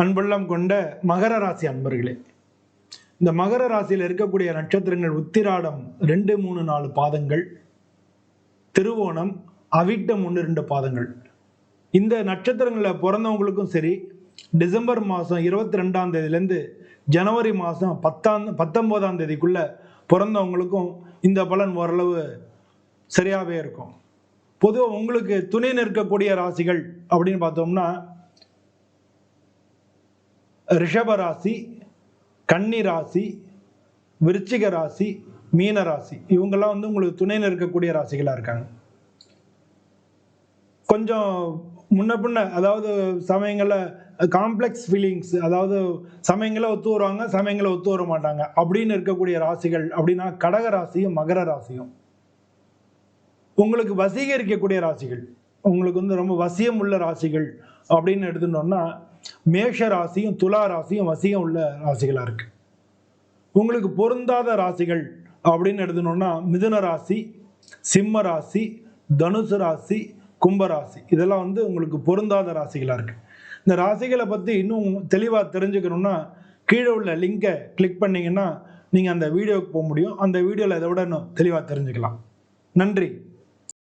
அன்புள்ளம் கொண்ட மகர ராசி அன்பர்களே இந்த மகர ராசியில் இருக்கக்கூடிய நட்சத்திரங்கள் உத்திராடம் ரெண்டு மூணு நாலு பாதங்கள் திருவோணம் அவிட்டம் ஒன்று ரெண்டு பாதங்கள். இந்த நட்சத்திரங்களில் பிறந்தவங்களுக்கும் சரி டிசம்பர் மாதம் இருபத்தி ரெண்டாம் தேதியிலேருந்து ஜனவரி மாதம் பத்தாம் பத்தொம்போதாம் தேதிக்குள்ள பிறந்தவங்களுக்கும் இந்த பலன் ஓரளவு சரியாகவே இருக்கும். பொதுவாக உங்களுக்கு துணை நிற்கக்கூடிய ராசிகள் அப்படின்னு பார்த்தோம்னா ரிஷபராசி கன்னி ராசி விருச்சிக ராசி மீன ராசி இவங்கெல்லாம் வந்து உங்களுக்கு துணை நிற்கக்கூடிய ராசிகளாக இருக்காங்க. கொஞ்சம் முன்ன பின்ன அதாவது சமயங்களில் காம்ப்ளெக்ஸ் ஃபீலிங்ஸ் அதாவது சமயங்களை ஒத்து வருவாங்க சமயங்களை ஒத்து வர மாட்டாங்க. அப்படின்னு இருக்கக்கூடிய ராசிகள் அப்படின்னா கடக ராசியும் மகர ராசியும். உங்களுக்கு வசீகரிக்கக்கூடிய ராசிகள். உங்களுக்கு வந்து ரொம்ப வசியம் உள்ள ராசிகள் அப்படின்னு எடுத்துட்டோம்னா மேஷ ராசியும் துலா ராசியும் வசியம் உள்ள ராசிகளாக இருக்கு. உங்களுக்கு பொருந்தாத ராசிகள் அப்படின்னு எடுத்துனோம்னா மிதுன ராசி சிம்ம ராசி தனுசு ராசி கும்பராசி இதெல்லாம் வந்து உங்களுக்கு பொருந்தாத ராசிகளாக இருக்கு. இந்த ராசிகளை பற்றி இன்னும் தெளிவாக தெரிஞ்சுக்கணும்னா கீழே உள்ள லிங்கை கிளிக் பண்ணிங்கன்னா நீங்கள் அந்த வீடியோவுக்கு போக முடியும். அந்த வீடியோவில் இதை விட இன்னும் தெளிவாக தெரிஞ்சுக்கலாம். நன்றி.